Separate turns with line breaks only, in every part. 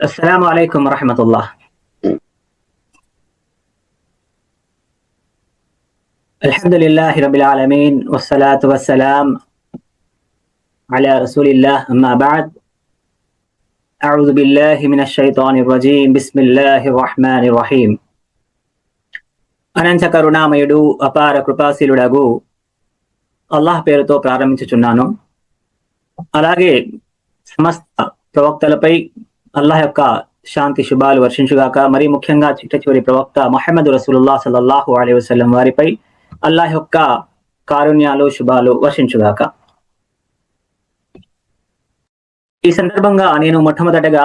السلام عليكم ورحمة الله الحمد لله رب العالمين والصلاة والسلام على رسول الله أما بعد أعوذ بالله من الشيطان الرجيم بسم الله الرحمن الرحيم అనంత కరుణామయుడు అపార కృపాశీలుడగు అల్లాహ్ పేరుతో ప్రారంభించుచున్నాను అలాగే సమస్త ప్రవక్తలపై అల్లాహ్ యొక్క శాంతి శుభాలు వర్షించుగాక మరి ముఖ్యంగా చిట్ట చివరి ప్రవక్త మహమ్మద్ రసూలుల్లా సల్లల్లాహు అలీ వసలం వారిపై అల్లాహ్ యొక్క కారుణ్యాలు శుభాలు వర్షించుగాక. ఈ సందర్భంగా నేను మొట్టమొదటగా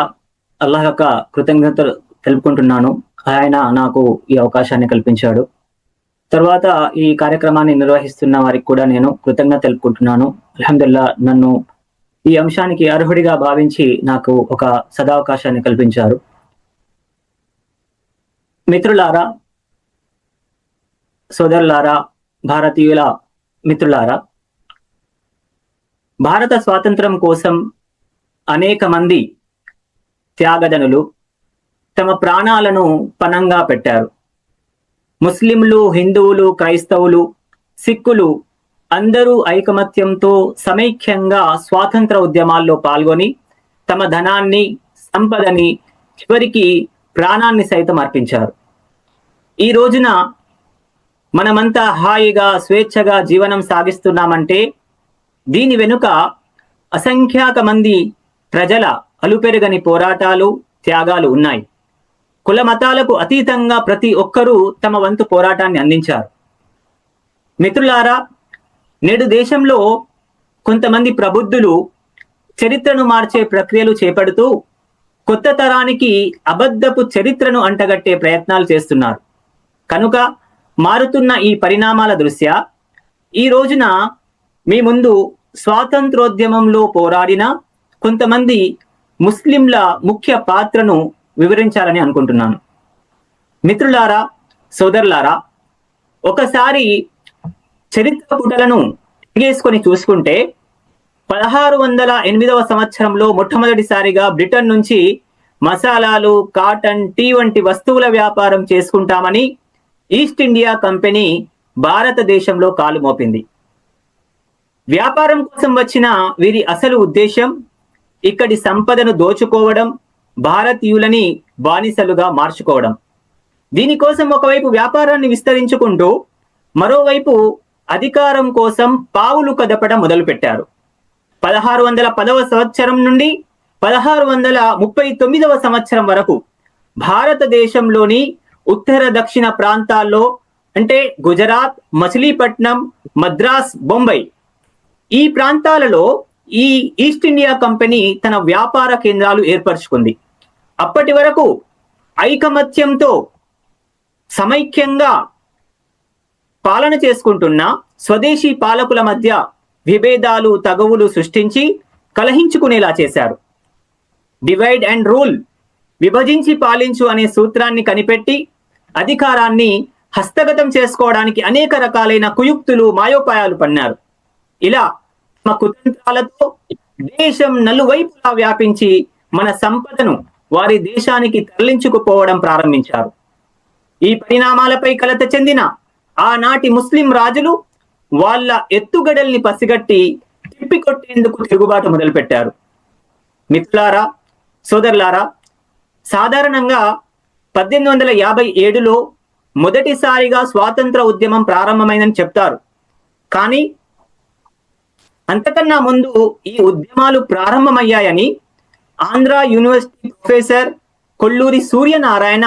అల్లాహ్ యొక్క కృతజ్ఞతలు తెలుపుకుంటున్నాను. ఆయన నాకు ఈ అవకాశాన్ని కల్పించాడు. తర్వాత ఈ కార్యక్రమాన్ని నిర్వహిస్తున్న వారికి కూడా నేను కృతజ్ఞత తెలుపుకుంటున్నాను. అల్హమ్దుల్లా నన్ను ఈ అంశానికి అర్హుడిగా భావించి నాకు ఒక సదావకాశాన్ని కల్పించారు. మిత్రులారా సోదరులారా భారతీయుల మిత్రులారా భారత స్వాతంత్రం కోసం అనేక మంది త్యాగదనులు తమ ప్రాణాలను పనంగా పెట్టారు. ముస్లింలు హిందువులు క్రైస్తవులు సిక్కులు అందరూ ఐకమత్యంతో సమైక్యంగా స్వాతంత్ర ఉద్యమాల్లో పాల్గొని తమ ధనాన్ని సంపదని చివరికి ప్రాణాన్ని సైతం అర్పించారు. ఈ రోజున మనమంతా హాయిగా స్వేచ్ఛగా జీవనం సాగిస్తున్నామంటే దీని వెనుక అసంఖ్యాక మంది ప్రజల అలుపెరగని పోరాటాలు త్యాగాలు ఉన్నాయి. కుల మతాలకు అతీతంగా ప్రతి ఒక్కరూ తమ వంతు పోరాటాన్ని అందించారు. మిత్రులారా నేడు దేశంలో కొంతమంది ప్రబుద్ధులు చరిత్రను మార్చే ప్రక్రియలు చేపడుతూ కొత్త తరానికి అబద్ధపు చరిత్రను అంటగట్టే ప్రయత్నాలు చేస్తున్నారు. కనుక మారుతున్న ఈ పరిణామాల దృష్ట్యా ఈ రోజున మీ ముందు స్వాతంత్రోద్యమంలో పోరాడిన కొంతమంది ముస్లింల ముఖ్య పాత్రను వివరించాలని అనుకుంటున్నాను. మిత్రులారా సోదరులారా ఒకసారి చరిత్ర పుటలను తిరిగేసుకొని చూసుకుంటే పదహారు వందల ఎనిమిదవ సంవత్సరంలో మొట్టమొదటిసారిగా బ్రిటన్ నుంచి మసాలాలు కాటన్ టీ వంటి వస్తువుల వ్యాపారం చేసుకుంటామని ఈస్ట్ ఇండియా కంపెనీ భారతదేశంలో కాలు మోపింది. వ్యాపారం కోసం వచ్చిన వీరి అసలు ఉద్దేశం ఇక్కడి సంపదను దోచుకోవడం భారతీయులని బానిసలుగా మార్చుకోవడం. దీనికోసం ఒకవైపు వ్యాపారాన్ని విస్తరించుకుంటూ మరోవైపు అధికారం కోసం పావులు కదపడం మొదలుపెట్టారు. పదహారు వందల పదవ సంవత్సరం నుండి పదహారు వందల ముప్పై తొమ్మిదవ సంవత్సరం వరకు భారతదేశంలోని ఉత్తర దక్షిణ ప్రాంతాల్లో అంటే గుజరాత్ మచిలీపట్నం మద్రాస్ బొంబై ఈ ప్రాంతాలలో ఈ ఈస్ట్ ఇండియా కంపెనీ తన వ్యాపార కేంద్రాలు ఏర్పరచుకుంది. అప్పటి వరకు ఐకమత్యంతో సమైక్యంగా పాలన చేసుకుంటున్న స్వదేశీ పాలకుల మధ్య విభేదాలు తగవులు సృష్టించి కలహించుకునేలా చేశారు. డివైడ్ అండ్ రూల్ విభజించి పాలించు అనే సూత్రాన్ని కనిపెట్టి అధికారాన్ని హస్తగతం చేసుకోవడానికి అనేక రకాలైన కుయుక్తులు మాయోపాయాలు పన్నారు. ఇలా తమ కుతంత్రాలతో దేశం నలువైపులా వ్యాపించి మన సంపదను వారి దేశానికి తరలించుకుపోవడం ప్రారంభించారు. ఈ పరిణామాలపై కలత చెందిన ఆనాటి ముస్లిం రాజులు వాళ్ళ ఎత్తుగడల్ని పసిగట్టి తిప్పికొట్టేందుకు తిరుగుబాటు మొదలుపెట్టారు. మిత్రులారా సోదరులారా సాధారణంగా పద్దెనిమిది వందల యాభై ఏడులో మొదటిసారిగా స్వాతంత్ర ఉద్యమం ప్రారంభమైందని చెప్తారు. కానీ అంతకన్నా ముందు ఈ ఉద్యమాలు ప్రారంభమయ్యాయని ఆంధ్ర యూనివర్సిటీ ప్రొఫెసర్ కొల్లూరి సూర్యనారాయణ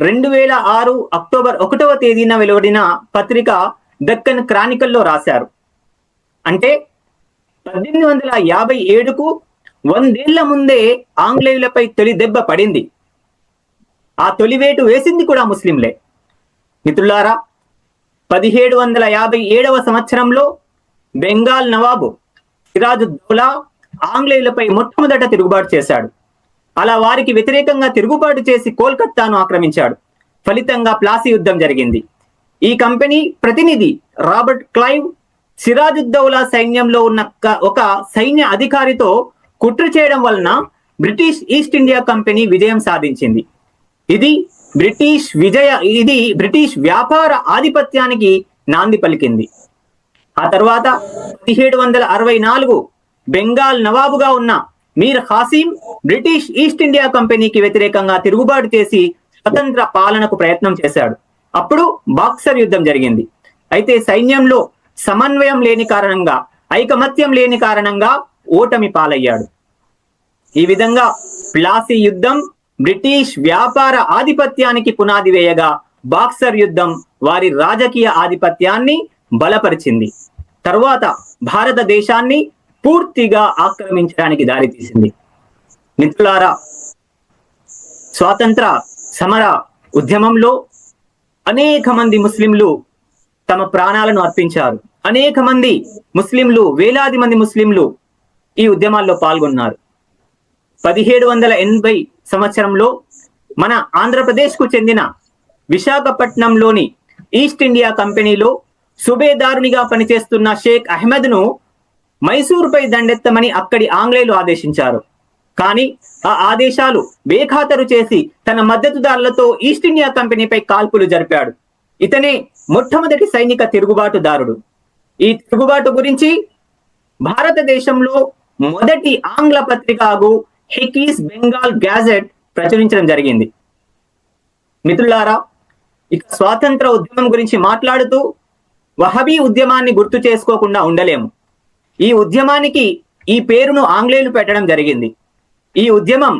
రెండు వేల ఆరు అక్టోబర్ ఒకటవ తేదీన వెలువడిన పత్రిక దక్కన్ క్రానికల్లో రాశారు. అంటే పద్దెనిమిది వందల యాభై ఏడుకు వందేళ్ళ ముందే ఆంగ్లేయులపై తొలి దెబ్బ పడింది. ఆ తొలివేటు వేసింది కూడా ముస్లింలే. మిత్రులారా పదిహేడు వందల యాభై ఏడవ సంవత్సరంలో బెంగాల్ నవాబు సిరాజుద్దౌలా ఆంగ్లేయులపై మొట్టమొదట తిరుగుబాటు చేశాడు. అలా వారికి వ్యతిరేకంగా తిరుగుబాటు చేసి కోల్కత్తాను ఆక్రమించాడు. ఫలితంగా ప్లాసీ యుద్ధం జరిగింది. ఈ కంపెనీ ప్రతినిధి రాబర్ట్ క్లైవ్ సిరాజుద్దౌలా సైన్యంలో ఉన్న ఒక సైన్య అధికారితో కుట్ర చేయడం వలన బ్రిటిష్ ఈస్ట్ ఇండియా కంపెనీ విజయం సాధించింది. ఇది బ్రిటిష్ విజయ ఇది బ్రిటిష్ వ్యాపార ఆధిపత్యానికి నాంది పలికింది. ఆ తర్వాత పదిహేడు వందల అరవై నాలుగు బెంగాల్ నవాబుగా ఉన్న Mir Hasim British East India కంపెనీకి వ్యతిరేకంగా తిరుగుబాటు చేసి స్వతంత్ర పాలనకు ప్రయత్నం చేశాడు. అప్పుడు బాక్సర్ యుద్ధం జరిగింది. అయితే సైన్యంలో సమన్వయం లేని కారణంగా ఐకమత్యం లేని కారణంగా ఓటమి పాలయ్యాడు. ఈ విధంగా ప్లాసీ యుద్ధం బ్రిటిష్ వ్యాపార ఆధిపత్యానికి పునాది వేయగా బాక్సర్ యుద్ధం వారి రాజకీయ ఆధిపత్యాన్ని బలపరిచింది. తరువాత భారతదేశాన్ని పూర్తిగా ఆక్రమించడానికి దారితీసింది మిత్రులారా స్వాతంత్ర సమర ఉద్యమంలో అనేక మంది ముస్లింలు తమ ప్రాణాలను అర్పించారు. అనేక మంది ముస్లింలు వేలాది మంది ముస్లింలు ఈ ఉద్యమాల్లో పాల్గొన్నారు. పదిహేడు వందల ఎనభై సంవత్సరంలో మన ఆంధ్రప్రదేశ్కు చెందిన విశాఖపట్నంలోని ఈస్ట్ ఇండియా కంపెనీలో సుబేదారునిగా పనిచేస్తున్న షేక్ అహ్మద్ను మైసూరుపై దండెత్తమని అక్కడి ఆంగ్లేయులు ఆదేశించారు. కానీ ఆ ఆదేశాలు బేఖాతరు చేసి తన మద్దతుదారులతో ఈస్ట్ ఇండియా కంపెనీపై కాల్పులు జరిపాడు. ఇతనే మొట్టమొదటి సైనిక తిరుగుబాటుదారుడు. ఈ తిరుగుబాటు గురించి భారతదేశంలో మొదటి ఆంగ్ల పత్రికకు హెకీస్ బెంగాల్ గ్యాజెట్ ప్రచురించడం జరిగింది. మిత్రులారా ఇక స్వాతంత్ర ఉద్యమం గురించి మాట్లాడుతూ వహబీ ఉద్యమాన్ని గుర్తు చేసుకోకుండా ఉండలేము. ఈ ఉద్యమానికి ఈ పేరును ఆంగ్లేయులు పెట్టడం జరిగింది. ఈ ఉద్యమం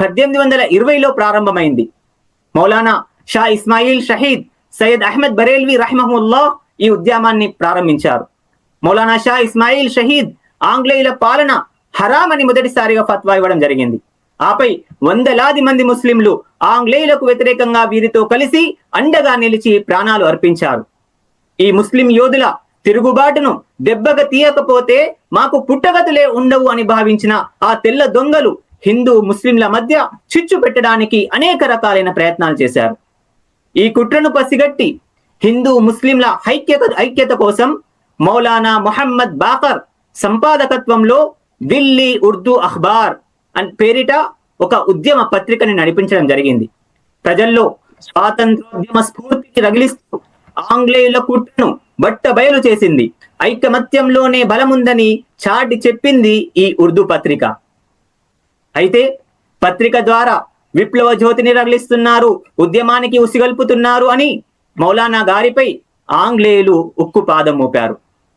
పద్దెనిమిది వందల ఇరవైలో ప్రారంభమైంది. మౌలానా షా ఇస్మాయిల్ షహీద్ సయ్యద్ అహ్మద్ బరేల్వి రహమహుల్లా ఈ ఉద్యమాన్ని ప్రారంభించారు. మౌలానా షా ఇస్మాయిల్ షహీద్ ఆంగ్లేయుల పాలన హరాం అని మొదటిసారిగా ఫత్వా ఇవ్వడం జరిగింది. ఆపై వందలాది మంది ముస్లింలు ఆంగ్లేయులకు వ్యతిరేకంగా వీరితో కలిసి అండగా నిలిచి ప్రాణాలు అర్పించారు. ఈ ముస్లిం యోధుల తిరుగుబాటును దెబ్బగా తీయకపోతే మాకు పుట్టగతులే ఉండవు అని భావించిన ఆ తెల్ల దొంగలు హిందూ ముస్లింల మధ్య చిచ్చు పెట్టడానికి అనేక రకాలైన ప్రయత్నాలు చేశారు. ఈ కుట్రను పసిగట్టి హిందూ ముస్లింల ఐక్యత ఐక్యత కోసం మౌలానా మొహమ్మద్ బాకర్ సంపాదకత్వంలో ఢిల్లీ ఉర్దూ అఖ్బార్ అని పేరిట ఒక ఉద్యమ పత్రికని నడిపించడం జరిగింది. ప్రజల్లో స్వాతంత్రోద్యమ స్ఫూర్తికి రగిలిస్తూ ఆంగ్లేయుల కుట్రను బట్ట బయలు చేసింది. ఐకమత్యంలోనే బలముందని చాటి చెప్పింది ఈ ఉర్దూ పత్రిక. అయితే పత్రిక ద్వారా విప్లవ జ్యోతిని రగిలిస్తున్నారు ఉద్యమానికి ఉసిగల్పుతున్నారు అని మౌలానా గారిపై ఆంగ్లేయులు ఉక్కు పాదం మోపారు.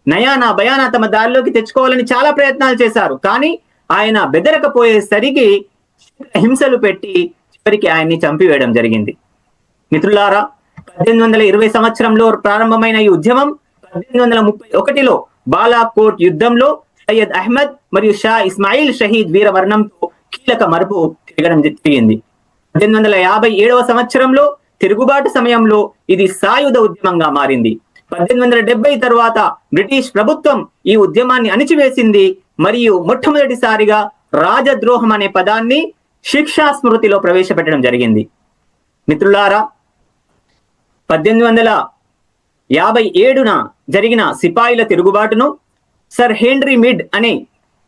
నయానా భయానా తమ దారిలోకి తెచ్చుకోవాలని చాలా ప్రయత్నాలు చేశారు కానీ ఆయన బెదరకపోయేసరికి హింసలు పెట్టి చివరికి ఆయన్ని చంపివేయడం జరిగింది. మిత్రులారా పద్దెనిమిది వందల ఇరవై సంవత్సరంలో ప్రారంభమైన ఈ ఉద్యమం పద్దెనిమిది వందల ముప్పై ఒకటిలో బాలాకోట్ యుద్ధంలో సయ్యద్ అహ్మద్ మరియు షా ఇస్మాయిల్ షహీద్ వీరవర్ణంతో కీలక మరుపు తిరగడం జరిగింది. పద్దెనిమిది వందల యాభై ఏడవ సంవత్సరంలో తిరుగుబాటు సమయంలో ఇది సాయుధ ఉద్యమంగా మారింది. పద్దెనిమిది వందల డెబ్బై తర్వాత బ్రిటిష్ ప్రభుత్వం ఈ ఉద్యమాన్ని అణిచివేసింది మరియు మొట్టమొదటిసారిగా రాజద్రోహం అనే పదాన్ని శిక్షా స్మృతిలో ప్రవేశపెట్టడం జరిగింది. మిత్రులారా పద్దెనిమిది వందల యాభై ఏడున జరిగిన సిపాయిల తిరుగుబాటును సర్ హెన్రీ మిడ్ అనే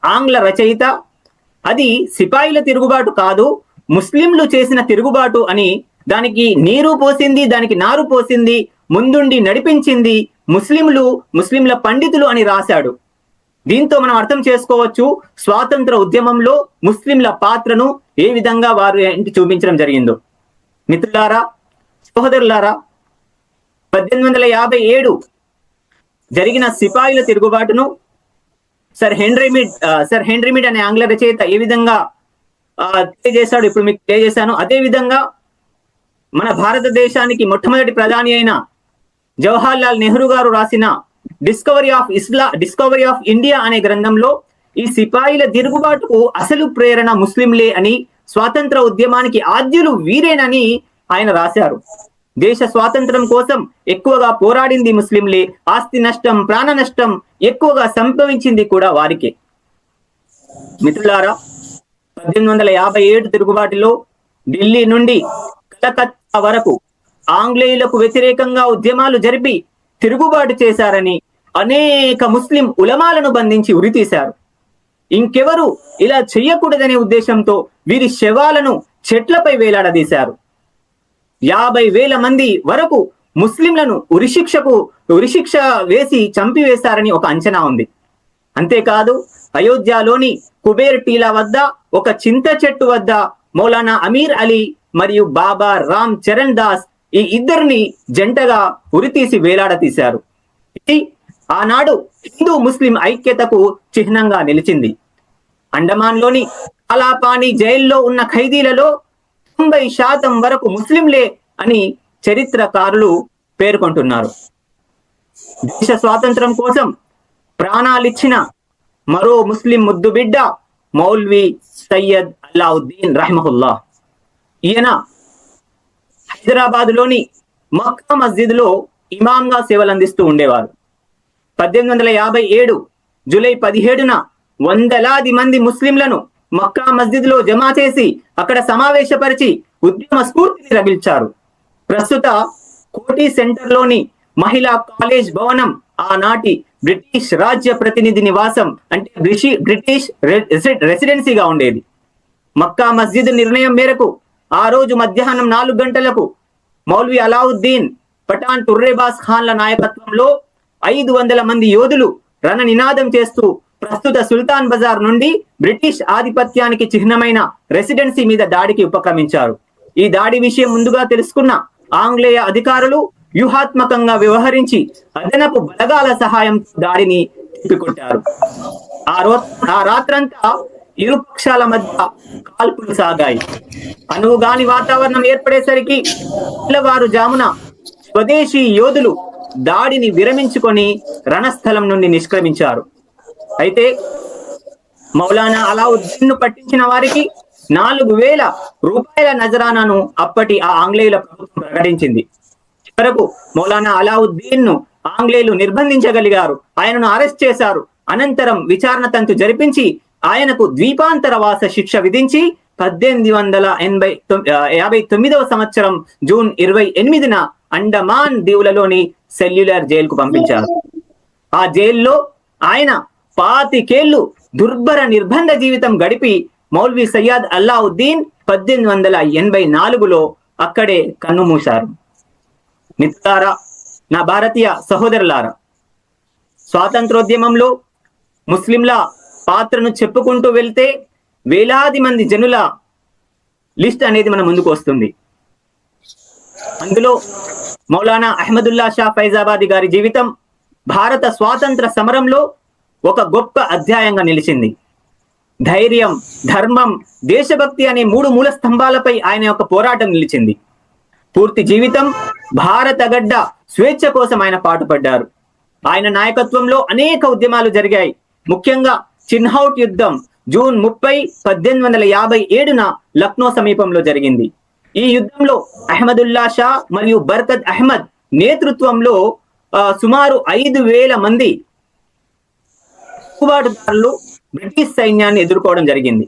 ఆంగ్ల రచయిత అది సిపాయిల తిరుగుబాటు కాదు ముస్లింలు చేసిన తిరుగుబాటు అని దానికి నీరు పోసింది దానికి నారు పోసింది ముందుండి నడిపించింది ముస్లింలు ముస్లింల పండితులు అని రాశాడు. దీంతో మనం అర్థం చేసుకోవచ్చు స్వాతంత్ర ఉద్యమంలో ముస్లింల పాత్రను ఏ విధంగా వారు ఏంటి చూపించడం జరిగిందో. మిత్రులారా సహోదరులారా పద్దెనిమిది వందల యాభై ఏడు జరిగిన సిపాయిల తిరుగుబాటును సర్ హెన్రీమిడ్ సర్ హెన్రీమిడ్ అనే ఆంగ్ల రచయిత ఏ విధంగా తెలియజేశాడు? ఇప్పుడు మీకు తెలియజేశాను. అదే విధంగా మన భారతదేశానికి మొట్టమొదటి ప్రధాని అయిన జవహర్ లాల్ నెహ్రూ గారు రాసిన డిస్కవరీ ఆఫ్ ఇస్లా డిస్కవరీ ఆఫ్ ఇండియా అనే గ్రంథంలో ఈ సిపాయిల తిరుగుబాటుకు అసలు ప్రేరణ ముస్లింలే అని స్వాతంత్ర ఉద్యమానికి ఆద్యులు వీరేనని ఆయన రాశారు. దేశ స్వాతంత్రం కోసం ఎక్కువగా పోరాడింది ముస్లింలే. ఆస్తి నష్టం ప్రాణ నష్టం ఎక్కువగా సంభవించింది కూడా వారికే. మిత్రులారా పద్దెనిమిది వందల యాభై ఏడు తిరుగుబాటులో ఢిల్లీ నుండి కలకత్తా వరకు ఆంగ్లేయులకు వ్యతిరేకంగా ఉద్యమాలు జరిపి తిరుగుబాటు చేశారని అనేక ముస్లిం ఉలమాలను బంధించి ఉరితీశారు ఇంకెవరు ఇలా చెయ్యకూడదనే ఉద్దేశంతో వీరి శవాలను చెట్లపై వేలాడదీశారు. యాభై వేల మంది వరకు ముస్లింలను ఉరిశిక్షకు ఉరిశిక్ష వేసి చంపివేశారని ఒక అంచనా ఉంది. అంతేకాదు అయోధ్యలోని కుబేర్ టీలా వద్ద ఒక చింత చెట్టు వద్ద మౌలానా అమీర్ అలీ మరియు బాబా రామ్ చరణ్ దాస్ ఈ ఇద్దరిని జంటగా ఉరితీసి వేలాడతీశారు. ఇది ఆనాడు హిందూ ముస్లిం ఐక్యతకు చిహ్నంగా నిలిచింది. అండమాన్లోని అలాపాని జైల్లో ఉన్న ఖైదీలలో తొంభై శాతం వరకు ముస్లింలే అని చరిత్రకారులు పేర్కొంటున్నారు. దేశ స్వాతంత్రం కోసం ప్రాణాలిచ్చిన మరో ముస్లిం ముద్దు బిడ్డ మౌల్వి సయ్యద్ అల్లావుద్దీన్ రహమహుల్లా. ఈయన హైదరాబాద్లోని మక్కా మస్జిద్లో ఇమాంగా సేవలు అందిస్తూ ఉండేవారు. పద్దెనిమిది వందల యాభై ఏడు జూలై పదిహేడున వందలాది మంది ముస్లింలను మక్కా మస్జిద్లో జమా చేసి అక్కడ సమావేశపరిచి ఉద్యమ స్ఫూర్తిని రగిల్చారు. ప్రస్తుత కోటి సెంటర్లోని మహిళా కాలేజ్ భవనం ఆనాటి బ్రిటిష్ రాజ్య ప్రతినిధి నివాసం అంటే బ్రిటిష్ రెసి- రెసిడెన్సీగా ఉండేది. మక్కా మస్జిద్ నిర్ణయం మేరకు ఆ రోజు మధ్యాహ్నం నాలుగు గంటలకు మౌల్వి అలావుద్దీన్ పఠాన్ టుర్రేబాస్ ఖాన్ల నాయకత్వంలో ఐదు వందల మంది యోధులు రణ నినాదం చేస్తూ ప్రస్తుత సుల్తాన్ బజార్ నుండి బ్రిటిష్ ఆధిపత్యానికి చిహ్నమైన రెసిడెన్సీ మీద దాడికి ఉపక్రమించారు. ఈ దాడి విషయం ముందుగా తెలుసుకున్న ఆంగ్లేయ అధికారులు వ్యూహాత్మకంగా వ్యవహరించి అదనపు బలగాల సహాయం దాడిని తిప్పికొట్టారు. ఆ రో ఆ రాత్రంతా ఇరు పక్షాల మధ్య కాల్పులు సాగాయి. అనువుగాని వాతావరణం ఏర్పడేసరికి పిల్లవారు జామున స్వదేశీ యోధులు దాడిని విరమించుకొని రణస్థలం నుండి నిష్క్రమించారు. అయితే మౌలానా అలావుద్దీన్ను పట్టించిన వారికి నాలుగు వేల రూపాయల నజరానాను అప్పటి ఆ ఆంగ్లేయుల ప్రభుత్వం ప్రకటించింది. చివరకు మౌలానా అలావుద్దీన్ను ఆంగ్లేయులు నిర్బంధించగలిగారు. ఆయనను అరెస్ట్ చేశారు. అనంతరం విచారణ తంతు జరిపించి ఆయనకు ద్వీపాంతరవాస శిక్ష విధించి పద్దెనిమిది వందల ఎనభై యాభై తొమ్మిదవ సంవత్సరం జూన్ ఇరవై ఎనిమిదిన అండమాన్ దీవులలోని సెల్యులర్ జైలుకు పంపించారు. ఆ జైల్లో ఆయన పాతికేళ్ళు దుర్భర నిర్బంధ జీవితం గడిపి మౌల్వి సయ్యద్ అల్లావుద్దీన్ పద్దెనిమిది వందల ఎనభై నాలుగులో అక్కడే కన్నుమూశారు మిత్రులారా నా భారతీయ సహోదరులారా స్వాతంత్రోద్యమంలో ముస్లింల పాత్రను చెప్పుకుంటూ వెళ్తే వేలాది మంది జనుల లిస్ట్ అనేది మన ముందుకు వస్తుంది. అందులో మౌలానా అహ్మదుల్లా షా ఫైజాబాది గారి జీవితం భారత స్వాతంత్ర సమరంలో ఒక గొప్ప అధ్యాయంగా నిలిచింది. ధైర్యం ధర్మం దేశభక్తి అనే మూడు మూల స్తంభాలపై ఆయన యొక్క పోరాటం నిలిచింది. పూర్తి జీవితం భారత గడ్డ స్వేచ్ఛ కోసం ఆయన పాటుపడ్డారు. ఆయన నాయకత్వంలో అనేక ఉద్యమాలు జరిగాయి. ముఖ్యంగా చిన్హౌట్ యుద్ధం జూన్ ముప్పై పద్దెనిమిది వందల యాభై ఏడున లక్నో సమీపంలో జరిగింది. ఈ యుద్ధంలో అహ్మదుల్లా షా మరియు బర్కత్ అహ్మద్ నేతృత్వంలో ఆ, సుమారు ఐదు వేల మంది తిరుగుబాటుదారులు బ్రిటిష్ సైన్యాన్ని ఎదుర్కోవడం జరిగింది.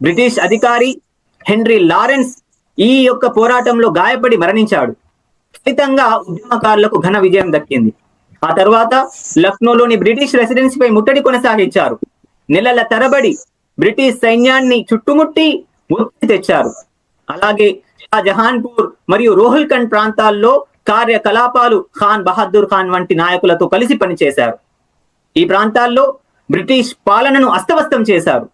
బ్రిటిష్ అధికారి హెన్రీ లారెన్స్ ఈ యొక్క పోరాటంలో గాయపడి మరణించాడు. ఫలితంగా ఉద్యమకారులకు ఘన విజయం దక్కింది. ఆ తర్వాత లక్నోలోని బ్రిటిష్ రెసిడెన్సీపై ముట్టడి కొనసాగించారు. నెలల తరబడి బ్రిటిష్ సైన్యాన్ని చుట్టుముట్టి ఒత్తిడి తెచ్చారు. అలాగే జహాన్పూర్ మరియు రోహిల్ఖండ్ ప్రాంతాల్లో కార్యకలాపాలు ఖాన్ బహదూర్ ఖాన్ వంటి నాయకులతో కలిసి పనిచేశారు. ఈ ప్రాంతాల్లో బ్రిటిష్ పాలనను అస్తవ్యస్తం చేశారు.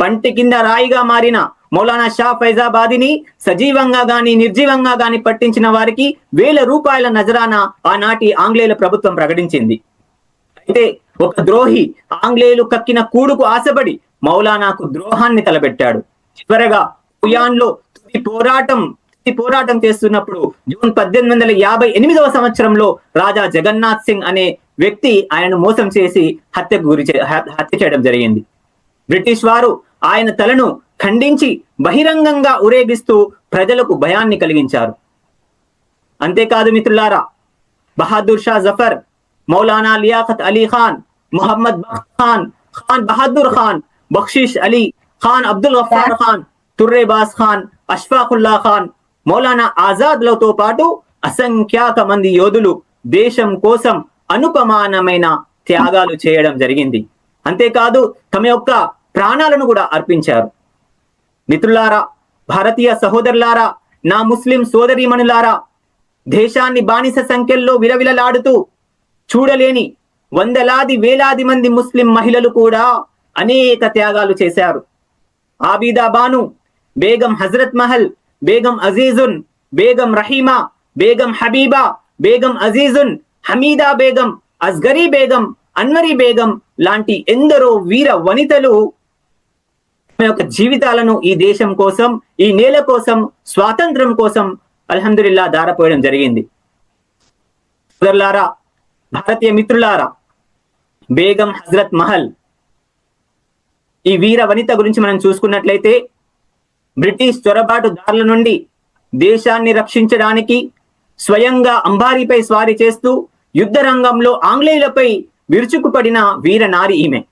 పంటి కింద రాయిగా మారిన మౌలానా షా ఫైజాబాదిని సజీవంగా గాని నిర్జీవంగా గాని పట్టించిన వారికి వేల రూపాయల నజరానా ఆనాటి ఆంగ్లేయుల ప్రభుత్వం ప్రకటించింది. అయితే ఒక ద్రోహి ఆంగ్లేయులు కక్కిన కూడుకు ఆశపడి మౌలానాకు ద్రోహాన్ని తలబెట్టాడు చివరగా ఉయాన్లో తుది పోరాటం తుది పోరాటం చేస్తున్నప్పుడు జూన్ పద్దెనిమిది వందల యాభై ఎనిమిదవ సంవత్సరంలో రాజా జగన్నాథ్ సింగ్ అనే వ్యక్తి ఆయనను మోసం చేసి హత్యకు గురి హత్య చేయడం జరిగింది. బ్రిటిష్ వారు ఆయన తలను ఖండించి బహిరంగంగా ఊరేగిస్తూ ప్రజలకు భయాన్ని కలిగించారు. అంతేకాదు మిత్రులారా బహాదూర్ షా జఫర్ మౌలానా లియాఖత్ అలీ ఖాన్ మొహమ్మద్ ఖాన్ ఖాన్ బహాదూర్ ఖాన్ బక్షిష్ అలీ ఖాన్ అబ్దుల్ గఫార్ ఖాన్ తుర్రేబాస్ ఖాన్ అష్ఫాకుల్లా ఖాన్ మౌలానా ఆజాద్లతో పాటు అసంఖ్యాక మంది యోధులు దేశం కోసం అనుపమానమైన త్యాగాలు చేయడం జరిగింది. అంతేకాదు తమ యొక్క ప్రాణాలను కూడా అర్పించారు. మిత్రులారా భారతీయ సహోదరులారా నా ముస్లిం సోదరీమణులారా దేశాన్ని బానిస సంఖ్యల్లో విలవిలలాడుతూ చూడలేని వందలాది వేలాది మంది ముస్లిం మహిళలు కూడా అనేక త్యాగాలు చేశారు. ఆబీదా బాను బేగం హజరత్ మహల్ బేగం అజీజున్ బేగం రహీమా బేగం హబీబా బేగం అజీజున్ హమీదా బేగం అస్గరీ బేగం అన్వరీ బేగం లాంటి ఎందరో వీర వనితలు యొక్క జీవితాలను ఈ దేశం కోసం ఈ నేల కోసం స్వాతంత్రం కోసం అల్హందుల్లా దారపోయడం జరిగింది. సోదరులారా భారతీయ మిత్రులారా బేగం హజరత్ మహల్. ఈ వీర వనిత గురించి మనం చూసుకున్నట్లయితే బ్రిటిష్ చొరబాటుదారుల నుండి దేశాన్ని రక్షించడానికి స్వయంగా అంబారీపై స్వారీ చేస్తూ యుద్ధ రంగంలో ఆంగ్లేయులపై విరుచుకుపడిన వీర నారి ఈమె.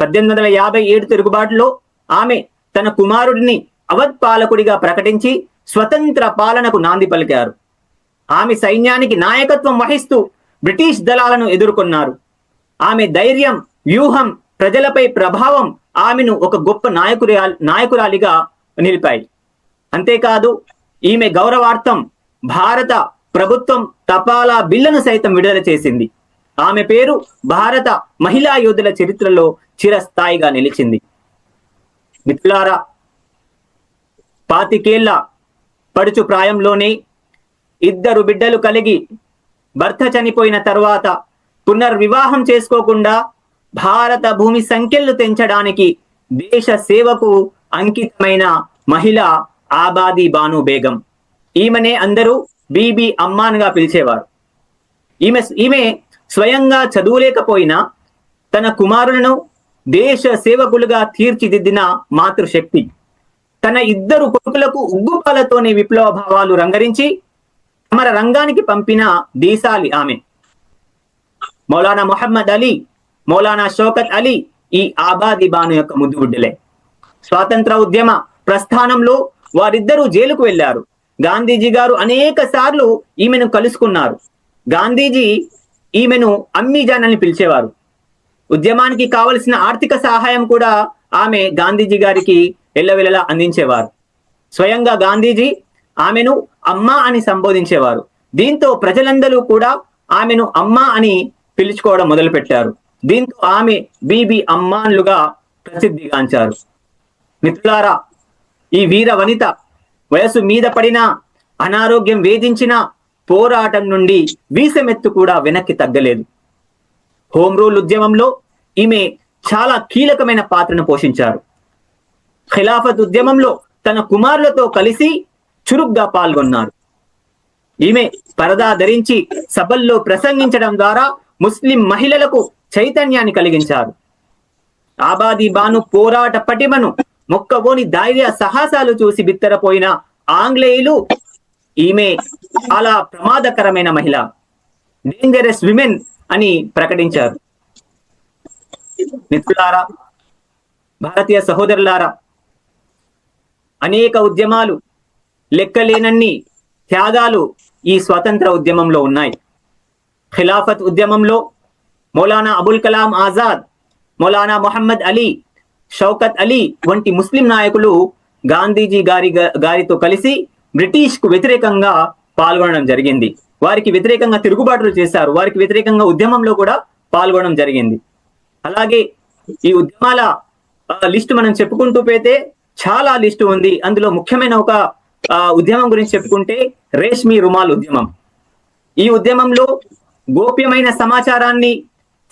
పద్దెనిమిది వందల యాభై ఏడు తిరుగుబాటులో ఆమె తన కుమారుడిని అవధ్ పాలకుడిగా ప్రకటించి స్వతంత్ర పాలనకు నాంది పలికారు. ఆమె సైన్యానికి నాయకత్వం వహిస్తూ బ్రిటిష్ దళాలను ఎదుర్కొన్నారు. ఆమె ధైర్యం వ్యూహం ప్రజలపై ప్రభావం ఆమెను ఒక గొప్ప నాయకురా నాయకురాలిగా నిలిపాయి. అంతేకాదు ఈమె గౌరవార్థం భారత ప్రభుత్వం తపాలా బిల్లును సైతం విడుదల చేసింది. ఆమె పేరు భారత మహిళా యోధుల చరిత్రలో చిరస్థాయిగా నిలిచింది. మిత్రులారా పాతికేళ్ళ పడుచు ప్రాయంలోనే ఇద్దరు బిడ్డలు కలిగి భర్త చనిపోయిన తర్వాత పునర్వివాహం చేసుకోకుండా భారత భూమి సంఖ్యలు తెంచడానికి దేశ సేవకు అంకితమైన మహిళ ఆబాది బాను బేగం. ఈమెనే అందరూ బీబీ అమ్మాన్గా పిలిచేవారు. ఈమె ఈమె స్వయంగా చదువులేకపోయినా తన కుమారులను దేశ సేవకులుగా తీర్చిదిద్దిన మాతృశక్తి. తన ఇద్దరు కొడుకులకు ఉగ్గుపాలతోనే విప్లవ భావాలు రంగరించి తమర రంగానికి పంపిన దీసాలి ఆమె. మౌలానా మొహమ్మద్ అలీ మౌలానా షౌకత్ అలీ ఈ ఆబాది బాను యొక్క ముద్దుగుడ్డలే స్వాతంత్ర ఉద్యమ ప్రస్థానంలో వారిద్దరూ జైలుకు వెళ్ళారు గాంధీజీ గారు అనేక సార్లు ఈమెను కలుసుకున్నారు. గాంధీజీ ఈమెను అమ్మీజాన్ అని పిలిచేవారు. ఉద్యమానికి కావలసిన ఆర్థిక సహాయం కూడా ఆమె గాంధీజీ గారికి ఎల్లవెల్లలా అందించేవారు. స్వయంగా గాంధీజీ ఆమెను అమ్మా అని సంబోధించేవారు. దీంతో ప్రజలందరూ కూడా ఆమెను అమ్మా అని పిలుచుకోవడం మొదలుపెట్టారు. దీంతో ఆమె బీబీ అమ్మాన్లుగా ప్రసిద్ధిగాంచారు. మిత్రులారా ఈ వీర వనిత వయసు మీద పడిన అనారోగ్యం వేధించిన పోరాటం నుండి వీసమెత్తు కూడా వెనక్కి తగ్గలేదు. హోం రూల్ ఉద్యమంలో ఈమె చాలా కీలకమైన పాత్రను పోషించారు. ఖిలాఫత్ ఉద్యమంలో తన కుమారులతో కలిసి చురుగ్గా పాల్గొన్నారు. ఈమె పరదా ధరించి సభల్లో ప్రసంగించడం ద్వారా ముస్లిం మహిళలకు చైతన్యాన్ని కలిగించారు. ఆబాది బాను పోరాట పటిమను మొక్కబోని ధైర్య సాహసాలు చూసి బిత్తరపోయిన ఆంగ్లేయులు ఈమె చాలా ప్రమాదకరమైన మహిళ. డేంజరస్ విమెన్ అని ప్రకటించారు. మిత్రులారా భారతీయ సహోదరులారా అనేక ఉద్యమాలు లెక్కలేనన్ని త్యాగాలు ఈ స్వాతంత్ర ఉద్యమంలో ఉన్నాయి. ఖిలాఫత్ ఉద్యమంలో మౌలానా అబుల్ కలాం ఆజాద్ మౌలానా మొహమ్మద్ అలీ షౌకత్ అలీ వంటి ముస్లిం నాయకులు గాంధీజీ గారి గారితో కలిసి బ్రిటిష్కు వ్యతిరేకంగా పాల్గొనడం జరిగింది. వారికి వ్యతిరేకంగా తిరుగుబాటులు చేశారు. వారికి వ్యతిరేకంగా ఉద్యమంలో కూడా పాల్గొనడం జరిగింది. అలాగే ఈ ఉద్యమాల లిస్ట్ మనం చెప్పుకుంటూ పోతే చాలా లిస్టు ఉంది. అందులో ముఖ్యమైన ఒక ఉద్యమం గురించి చెప్పుకుంటే రేష్మి రుమాల్ ఉద్యమం. ఈ ఉద్యమంలో గోప్యమైన సమాచారాన్ని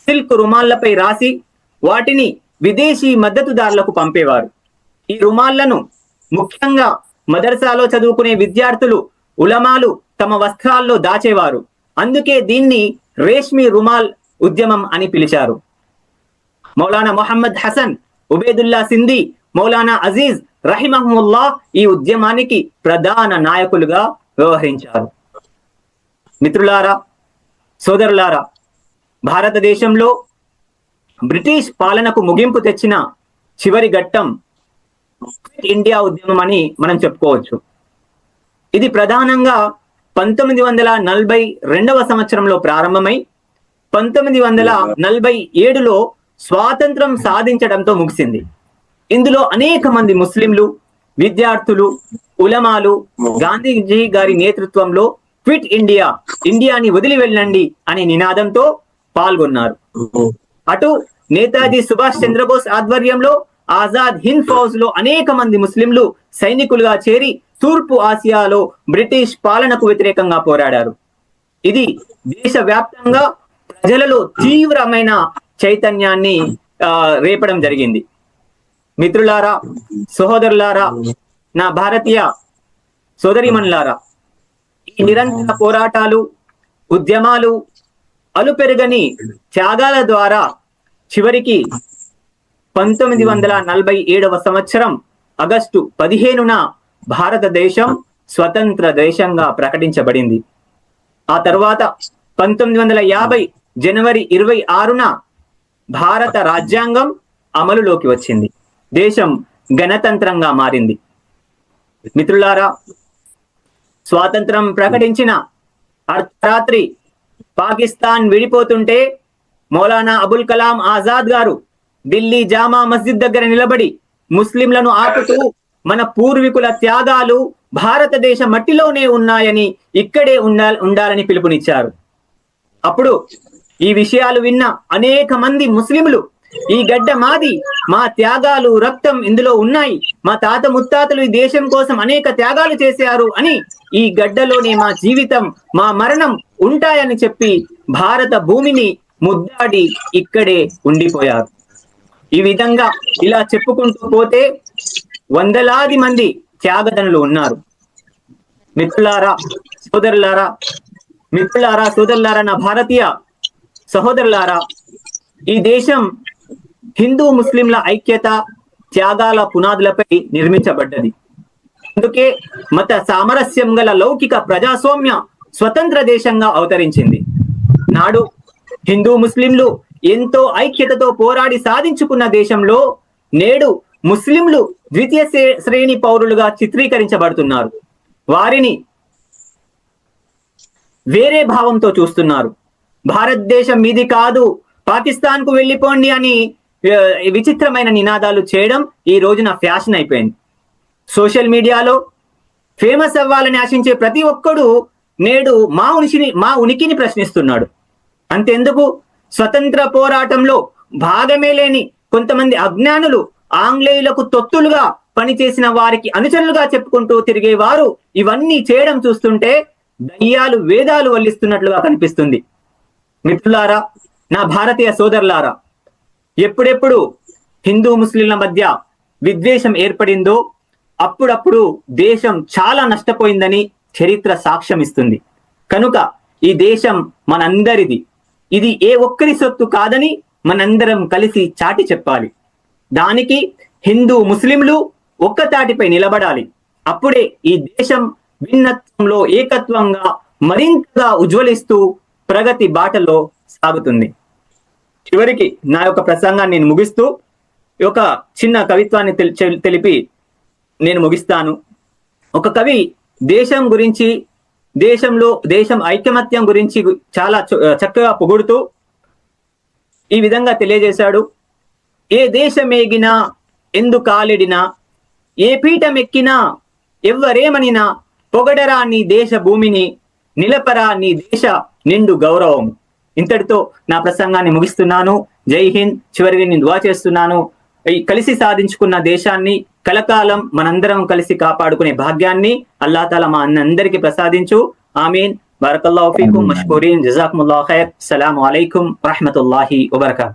సిల్క్ రుమాళ్ళపై రాసి వాటిని విదేశీ మద్దతుదారులకు పంపేవారు. ఈ రుమాళ్ళను ముఖ్యంగా మదర్సాలో చదువుకునే విద్యార్థులు ఉలమాలు తమ వస్త్రాల్లో దాచేవారు. అందుకే దీన్ని రేష్మి రుమాల్ ఉద్యమం అని పిలిచారు. మౌలానా మొహమ్మద్ హసన్ ఉబేదుల్లా సింధీ మౌలానా అజీజ్ రహిమహముల్లా ఈ ఉద్యమానికి ప్రధాన నాయకులుగా వ్యవహరించారు. మిత్రులారా సోదరులారా భారతదేశంలో బ్రిటిష్ పాలనకు ముగింపు తెచ్చిన చివరి ఘట్టం క్విట్ ఇండియా ఉద్యమం అని మనం చెప్పుకోవచ్చు. ఇది ప్రధానంగా పంతొమ్మిది వందల నలభై రెండవ సంవత్సరంలో ప్రారంభమై పంతొమ్మిది వందల నలభై ఏడులో స్వాతంత్రం సాధించడంతో ముగిసింది. ఇందులో అనేక మంది ముస్లింలు విద్యార్థులు ఉలమాలు గాంధీజీ గారి నేతృత్వంలో క్విట్ ఇండియా ఇండియాని వదిలి వెళ్ళండి అనే నినాదంతో పాల్గొన్నారు. అటు నేతాజీ సుభాష్ చంద్రబోస్ ఆధ్వర్యంలో ఆజాద్ హింద్ ఫౌజ్లో అనేక మంది ముస్లింలు సైనికులుగా చేరి తూర్పు ఆసియాలో బ్రిటిష్ పాలనకు వ్యతిరేకంగా పోరాడారు. ఇది దేశవ్యాప్తంగా ప్రజలలో తీవ్రమైన చైతన్యాన్ని ఆ, రేపడం జరిగింది. మిత్రులారా సహోదరులారా నా భారతీయ సోదరిమణులారా ఈ నిరంతర పోరాటాలు ఉద్యమాలు అలుపెరగని త్యాగాల ద్వారా చివరికి పంతొమ్మిది వందల నలభై ఏడవ సంవత్సరం ఆగస్టు పదిహేనున భారతదేశం స్వతంత్ర దేశంగా ప్రకటించబడింది. ఆ తర్వాత పంతొమ్మిది వందల యాభై జనవరి ఇరవై ఆరున భారత రాజ్యాంగం అమలులోకి వచ్చింది. దేశం గణతంత్రంగా మారింది. మిత్రులారా స్వాతంత్రం ప్రకటించిన అర్ధరాత్రి పాకిస్తాన్ విడిపోతుంటే మౌలానా అబుల్ కలాం ఆజాద్ గారు ఢిల్లీ జామా మస్జిద్ దగ్గర నిలబడి ముస్లింలను ఆపుతూ మన పూర్వీకుల త్యాగాలు భారతదేశ మట్టిలోనే ఉన్నాయని ఇక్కడే ఉండా ఉండాలని పిలుపునిచ్చారు. అప్పుడు ఈ విషయాలు విన్న అనేక మంది ముస్లింలు ఈ గడ్డ మాది. మా త్యాగాలు రక్తం ఇందులో ఉన్నాయి. మా తాత ముత్తాతలు ఈ దేశం కోసం అనేక త్యాగాలు చేశారు అని ఈ గడ్డలోనే మా జీవితం మా మరణం ఉంటాయని చెప్పి భారత భూమిని ముద్దాడి ఇక్కడే ఉండిపోయారు. ఈ విధంగా ఇలా చెప్పుకుంటూ పోతే వందలాది మంది త్యాగదనులు ఉన్నారు. మిత్రులారా సోదరులారా మిత్రులారా సోదరులారా నా భారతీయ సహోదరులారా ఈ దేశం హిందూ ముస్లింల ఐక్యత త్యాగాల పునాదులపై నిర్మించబడ్డది. అందుకే మత సామరస్యం గల లౌకిక ప్రజాస్వామ్య స్వతంత్ర దేశంగా అవతరించింది. నాడు హిందూ ముస్లింలు ఎంతో ఐక్యతతో పోరాడి సాధించుకున్న దేశంలో నేడు ముస్లింలు ద్వితీయ శ్రే- శ్రేణి పౌరులుగా చిత్రీకరించబడుతున్నారు. వారిని వేరే భావంతో చూస్తున్నారు. భారతదేశం మీది కాదు పాకిస్తాన్కు వెళ్ళిపోండి అని విచిత్రమైన నినాదాలు చేయడం ఈ రోజున ఫ్యాషన్ అయిపోయింది. సోషల్ మీడియాలో ఫేమస్ అవ్వాలని ఆశించే ప్రతి ఒక్కడు నేడు మా ఉనికిని మా ఉనికిని ప్రశ్నిస్తున్నాడు. అంతెందుకు? స్వతంత్ర పోరాటంలో భాగమే లేని కొంతమంది అజ్ఞానులు ఆంగ్లేయులకు తొత్తులుగా పనిచేసిన వారికి అనుచరులుగా చెప్పుకుంటూ తిరిగేవారు ఇవన్నీ చేయడం చూస్తుంటే దయ్యాలు వేదాలు వల్లిస్తున్నట్లుగా కనిపిస్తుంది. మిత్రులారా నా భారతీయ సోదరులారా ఎప్పుడెప్పుడు హిందూ ముస్లింల మధ్య విద్వేషం ఏర్పడిందో అప్పుడప్పుడు దేశం చాలా నష్టపోయిందని చరిత్ర సాక్ష్యం ఇస్తుంది కనుక ఈ దేశం మనందరిది. ఇది ఏ ఒక్కరి సొత్తు కాదని మనందరం కలిసి చాటి చెప్పాలి. దానికి హిందూ ముస్లింలు ఒక్కతాటిపై నిలబడాలి. అప్పుడే ఈ దేశం భిన్నత్వంలో ఏకత్వంగా మరింతగా ఉజ్వలిస్తూ ప్రగతి బాటలో సాగుతుంది. చివరికి నా యొక్క ప్రసంగాన్ని నేను ముగిస్తూ ఒక చిన్న కవిత్వాన్ని తెలిపి నేను ముగిస్తాను. ఒక కవి దేశం గురించి దేశంలో దేశం ఐకమత్యం గురించి చాలా చ- చక్కగా పొగుడుతూ ఈ విధంగా తెలియజేశాడు. ఏ దేశమేగినా ఎందు కాలిడినా ఏ పీఠమెక్కినా ఎవ్వరేమనినా పొగడరా నీ దేశ భూమిని నిలపరా నీ దేశ నిండు గౌరవం. ఇంతటితో నా ప్రసంగాన్ని ముగిస్తున్నాను. జై హింద్. చివరికి నేను దువా చేస్తున్నాను. ఈ కలిసి సాధించుకున్న దేశాన్ని కలకాలం మనందరం కలిసి కాపాడుకునే భాగ్యాన్ని అల్లా తాలా మా అందరికీ ప్రసాదించు. ఆమీన్. బరకల్లాహు ఫీకుం. మష్కూరీన్. జజాకుముల్లాహు ఖైర్. అస్సలాము అలైకుం. రహ్మతుల్లాహి వబర్కాతు.